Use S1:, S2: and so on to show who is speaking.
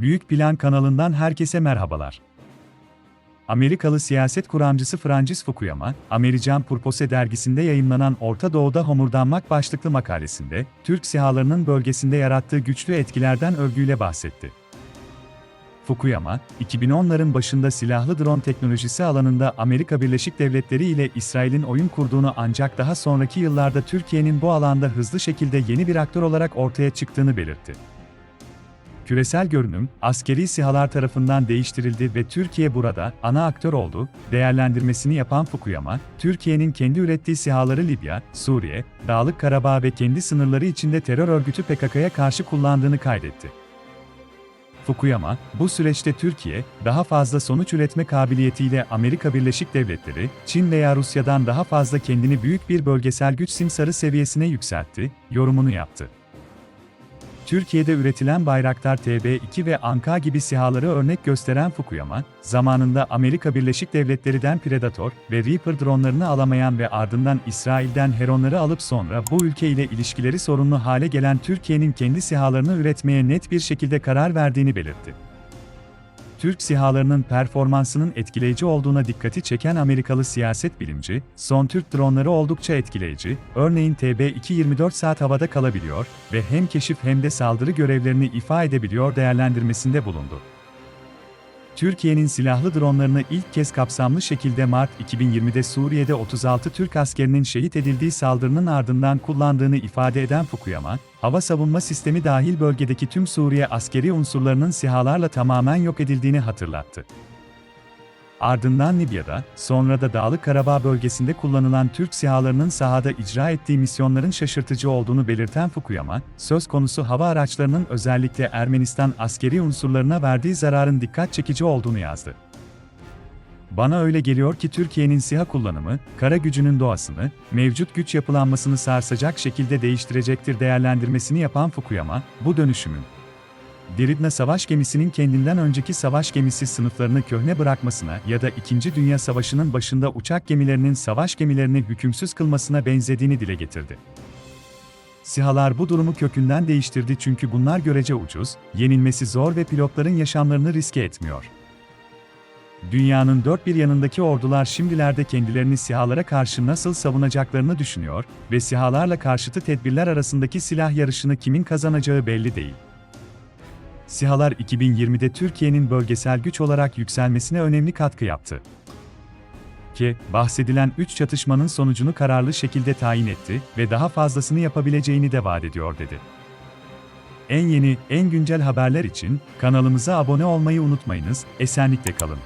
S1: Büyük Plan kanalından herkese merhabalar. Amerikalı siyaset kuramcısı Francis Fukuyama, American Purpose dergisinde yayınlanan Orta Doğu'da homurdanmak başlıklı makalesinde, Türk sihalarının bölgesinde yarattığı güçlü etkilerden övgüyle bahsetti. Fukuyama, 2010'ların başında silahlı drone teknolojisi alanında Amerika Birleşik Devletleri ile İsrail'in oyun kurduğunu ancak daha sonraki yıllarda Türkiye'nin bu alanda hızlı şekilde yeni bir aktör olarak ortaya çıktığını belirtti. Küresel görünüm, askeri sihalar tarafından değiştirildi ve Türkiye burada ana aktör oldu, değerlendirmesini yapan Fukuyama, Türkiye'nin kendi ürettiği sihaları Libya, Suriye, Dağlık Karabağ ve kendi sınırları içinde terör örgütü PKK'ya karşı kullandığını kaydetti. Fukuyama, bu süreçte Türkiye, daha fazla sonuç üretme kabiliyetiyle Amerika Birleşik Devletleri, Çin veya Rusya'dan daha fazla kendini büyük bir bölgesel güç simsarı seviyesine yükseltti, yorumunu yaptı. Türkiye'de üretilen Bayraktar TB2 ve Anka gibi sihaları örnek gösteren Fukuyama, zamanında Amerika Birleşik Devletleri'den Predator ve Reaper dronlarını alamayan ve ardından İsrail'den Heronları alıp sonra bu ülke ile ilişkileri sorunlu hale gelen Türkiye'nin kendi sihalarını üretmeye net bir şekilde karar verdiğini belirtti. Türk sihalarının performansının etkileyici olduğuna dikkati çeken Amerikalı siyaset bilimci, son Türk dronları oldukça etkileyici, örneğin TB2 24 saat havada kalabiliyor ve hem keşif hem de saldırı görevlerini ifa edebiliyor değerlendirmesinde bulundu. Türkiye'nin silahlı dronlarını ilk kez kapsamlı şekilde Mart 2020'de Suriye'de 36 Türk askerinin şehit edildiği saldırının ardından kullandığını ifade eden Fukuyama, hava savunma sistemi dahil bölgedeki tüm Suriye askeri unsurlarının sihalarla tamamen yok edildiğini hatırlattı. Ardından Libya'da, sonra da Dağlık Karabağ bölgesinde kullanılan Türk sihalarının sahada icra ettiği misyonların şaşırtıcı olduğunu belirten Fukuyama, söz konusu hava araçlarının özellikle Ermenistan askeri unsurlarına verdiği zararın dikkat çekici olduğunu yazdı. Bana öyle geliyor ki Türkiye'nin SİHA kullanımı, kara gücünün doğasını, mevcut güç yapılanmasını sarsacak şekilde değiştirecektir değerlendirmesini yapan Fukuyama, bu dönüşümün, Diridna savaş gemisinin kendinden önceki savaş gemisi sınıflarını köhne bırakmasına ya da İkinci Dünya Savaşı'nın başında uçak gemilerinin savaş gemilerini hükümsüz kılmasına benzediğini dile getirdi. SİHA'lar bu durumu kökünden değiştirdi çünkü bunlar görece ucuz, yenilmesi zor ve pilotların yaşamlarını riske etmiyor. Dünyanın dört bir yanındaki ordular şimdilerde kendilerini sihalara karşı nasıl savunacaklarını düşünüyor ve sihalarla karşıtı tedbirler arasındaki silah yarışını kimin kazanacağı belli değil. SİHA'lar 2020'de Türkiye'nin bölgesel güç olarak yükselmesine önemli katkı yaptı. Ki, bahsedilen 3 çatışmanın sonucunu kararlı şekilde tayin etti ve daha fazlasını yapabileceğini de vaat ediyor dedi. En yeni, en güncel haberler için kanalımıza abone olmayı unutmayınız, esenlikle kalın.